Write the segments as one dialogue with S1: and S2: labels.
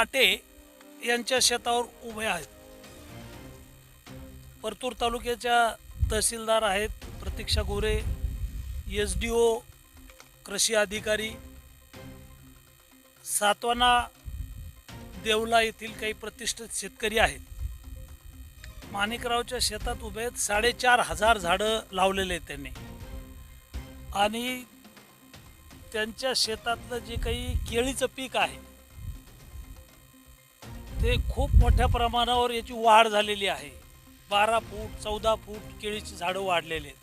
S1: Latte यांच्या शेतावर उभे आहेत. परतूर तालुक्याच्या तहसीलदार आहेत प्रतीक्षा गोरे एस डी ओ कृषी अधिकारी. सातवाना देवला येथील काही प्रतिष्ठित शेतकरी आहेत. माणिकरावच्या शेतात उभे आहेत. साडेचार हजार झाडं लावलेले आहेत त्यांनी. आणि त्यांच्या शेतातलं जे काही केळीचं पीक आहे ते खूप मोठ्या प्रमाणावर याची वाढ झालेली आहे. बारा फूट चौदा फूट केळीची झाडं वाढलेली आहेत.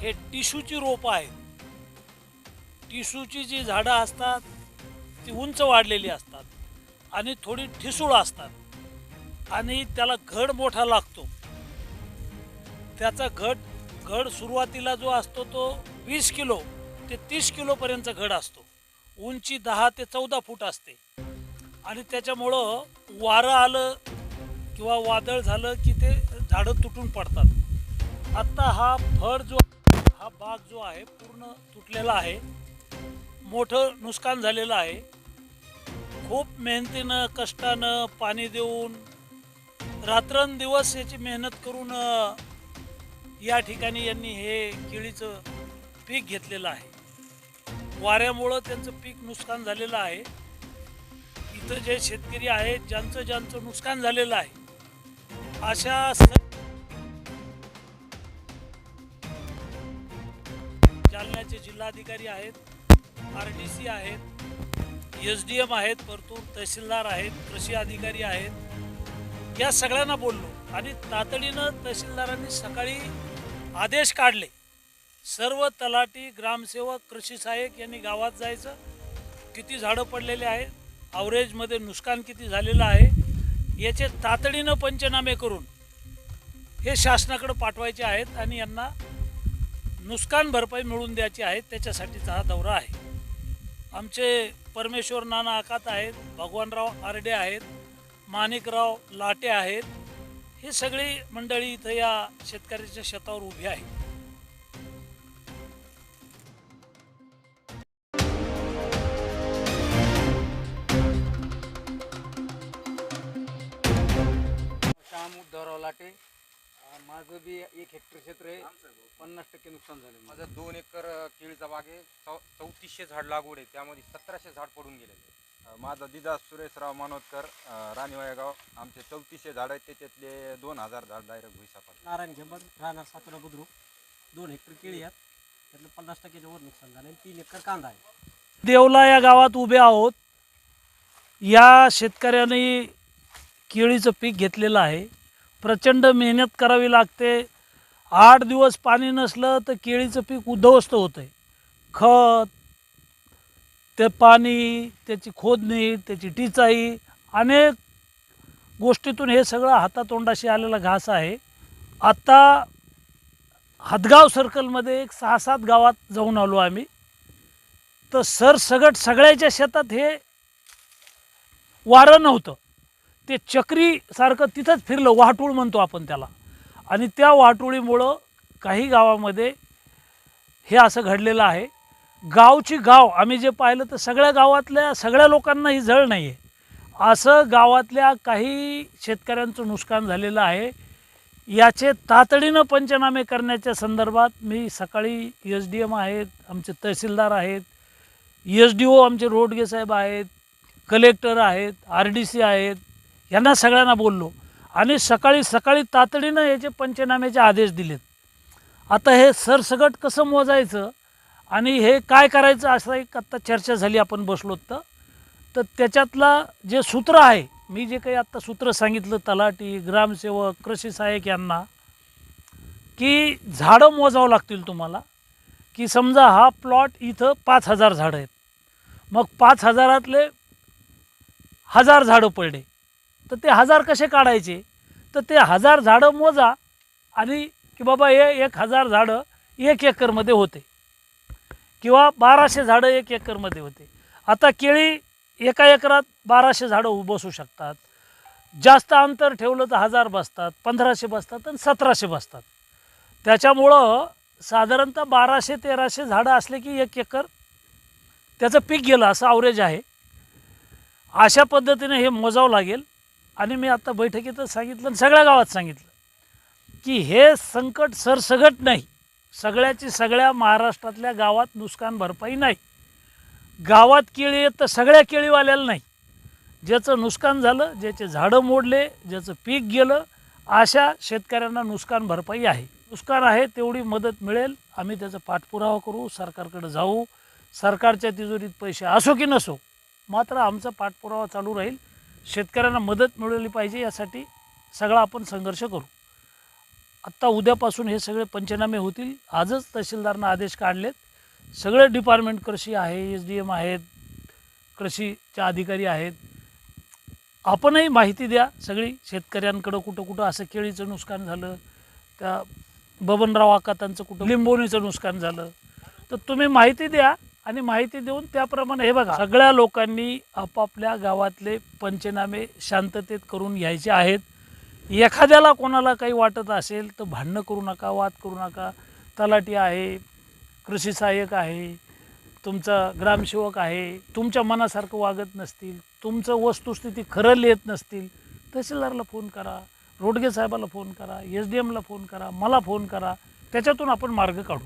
S1: हे टिशूची रोपं आहेत. टिशूची जी झाडं असतात ती उंच वाढलेली असतात आणि थोडी ठिसूळ असतात आणि त्याला घड मोठा लागतो. त्याचा घट घड सुरुवातीला जो असतो तो वीस किलो ते तीस किलोपर्यंत घड असतो. उंची दहा ते चौदा फूट असते. आणि त्याच्यामुळं वारं आलं किंवा वादळ झालं की ते झाडं तुटून पडतात. आत्ता हा फळ जो हा बाग जो आहे पूर्ण तुटलेला आहे. मोठं नुकसान झालेलं आहे. खूप मेहनतीनं कष्टानं पाणी देऊन रात्रंदिवस याची मेहनत करून या ठिकाणी यांनी हे केळीचं पीक घेतलेलं आहे. वाऱ्यामुळं त्यांचं पीक नुकसान झालेलं आहे. इथं जे शेतकरी आहेत ज्यांचं ज्यांचं नुकसान झालेलं आहे अशा जालन्याचे जिल्हाधिकारी आहेत आर डी सी आहेत एस डी एम आहेत परतूर तहसीलदार आहेत कृषी अधिकारी आहेत. या सगळ्यांना बोललो आणि तातडीनं तहसीलदारांनी सकाळी आदेश काढले. सर्व तलाठी ग्रामसेवक कृषी सहाय्यक यांनी गावात जायचं. किती झाडं पडलेले आहेत अवरेजमध्ये नुकसान किती झालेलं आहे याचे तातडीनं पंचनामे करून हे शासनाकडे पाठवायचे आहेत आणि यांना नुकसान भरपाई मिळवून द्यायची आहे त्याच्यासाठीचा हा दौरा आहे. आमचे परमेश्वर नाना आकात आहेत भगवानराव आरडे आहेत माणिकराव लाटे आहेत हे सगळी मंडळी इथं या शेतकऱ्याच्या शेतावर उभी आहे
S2: लाटे. माझं बी एक हेक्टर क्षेत्र आहे. पन्नास टक्के नुकसान झालं माझं
S3: माझं दोन एकर केळीचा बाग आहे. चौ चौतीसशे झाड लागवड आहे. त्यामध्ये सतराशे झाड पडून गेलेले माझा दिदा सुरेशराव मानोदकर राणीवायगाव आमचे चौतीसशे झाड आहेत. त्याच्यातले दोन हजार झाड डायरेक्ट भुईसा पडले.
S4: नारायण घेंबड राहणार सातोरा बुद्रुक. दोन हेक्टर केळी आहेत. त्यातलं पन्नास टक्क्याच्या वर नुकसान झालं आणि तीन एकर कांदा आहे.
S1: देवला या गावात उभे आहोत. या शेतकऱ्याने केळीचं पीक घेतलेलं आहे. प्रचंड मेहनत करावी लागते. आठ दिवस पाणी नसलं तर केळीचं पीक उद्ध्वस्त होतं आहे खत ते पाणी त्याची खोदणी त्याची टिचाई अनेक गोष्टीतून हे सगळं हातातोंडाशी आलेला घास आहे. आत्ता हदगाव सर्कलमध्ये एक सहा सात गावात जाऊन आलो आम्ही. तर सरसगट सगळ्याच्या शेतात हे वारं नव्हतं. ते चक्रीसारखं तिथंच फिरलं वाटूळ म्हणतो आपण त्याला. आणि त्या वाटुळीमुळं काही गावामध्ये हे असं घडलेलं आहे. गावची गाव आम्ही जे पाहिलं तर सगळ्या गावातल्या सगळ्या लोकांना ही झळ नाही आहे असं गावातल्या काही शेतकऱ्यांचं नुकसान झालेलं आहे. याचे तातडीनं पंचनामे करण्याच्या संदर्भात मी सकाळी एस डी एम आहेत आमचे तहसीलदार आहेत एस डी ओ आमचे रोडगे साहेब आहेत कलेक्टर आहेत आर डी सी आहेत यांना सगळ्यांना बोललो. आणि सकाळी सकाळी तातडीनं याचे पंचनाम्याचे आदेश दिलेत आता हे सरसगट कसं मोजायचं आणि हे काय करायचं असं एक आत्ता चर्चा झाली आपण बसलो तर तर त्याच्यातला जे सूत्र आहे मी जे काही आत्ता सूत्र सांगितलं तलाठी ग्रामसेवक कृषी सहाय्यक यांना की झाडं मोजावं लागतील तुम्हाला. की समजा हा प्लॉट इथं पाच हजार झाडं आहेत. मग पाच हजारातले हजार झाडं पडले. तर ते हजार कसे काढायचे? तर ते हजार झाडं मोजा आणि की बाबा हे एक हजार झाडं एक एकरमध्ये होते. किंवा बाराशे झाडं एक एकरमध्ये होते. आता केळी एका एकरात बाराशे झाडं उ- बसू शकतात. जास्त अंतर ठेवलं तर हजार बसतात पंधराशे बसतात आणि सतराशे बसतात. त्याच्यामुळं साधारणतः बाराशे तेराशे झाडं असले की एक एकर त्याचं पीक गेलं असं अवरेज आहे. अशा पद्धतीने हे मोजावं लागेल. आणि मी आता बैठकीतच सांगितलं आणि सगळ्या गावात सांगितलं की हे संकट सरसगट नाही. सगळ्याची सगळ्या महाराष्ट्रातल्या गावात नुकसान भरपाई नाही. गावात केळी येत तर सगळ्या केळीवाल्याला नाही. ज्याचं नुकसान झालं ज्याचे झाडं मोडले ज्याचं पीक गेलं अशा शेतकऱ्यांना नुकसान भरपाई आहे. नुकसान आहे तेवढी मदत मिळेल. आम्ही त्याचा पाठपुरावा करू सरकारकडे जाऊ. सरकारच्या तिजोरीत पैसे असो की नसो मात्र आमचा पाठपुरावा चालू राहील. शेतकऱ्यांना मदत मिळवली पाहिजे यासाठी सगळा आपण संघर्ष करू. आत्ता उद्यापासून हे सगळे पंचनामे होतील. आजच तहसीलदारनं आदेश काढलेत. सगळे डिपार्टमेंट कृषी आहे एस डी एम आहेत कृषीच्या अधिकारी आहेत. आपणही माहिती द्या सगळी. शेतकऱ्यांकडं कुठं कुठं असं केळीचं नुकसान झालं त्या बबनराव आकातांचं कुठं लिंबोणीचं नुकसान झालं. तर तुम्ही माहिती द्या. आणि माहिती देऊन त्याप्रमाणे हे बघा सगळ्या लोकांनी आपापल्या गावातले पंचनामे शांततेत करून घ्यायचे आहेत. एखाद्याला कोणाला काही वाटत असेल तर भांडणं करू नका वाद करू नका. तलाठी आहे कृषी सहाय्यक आहे तुमचा ग्रामसेवक आहे तुमच्या मनासारखं वागत नसतील तुमचं वस्तुस्थिती खरं लिहित नसतील तहसीलदारला फोन करा रोडगे साहेबाला फोन करा एस डी एमला फोन करा मला फोन करा त्याच्यातून आपण मार्ग काढू.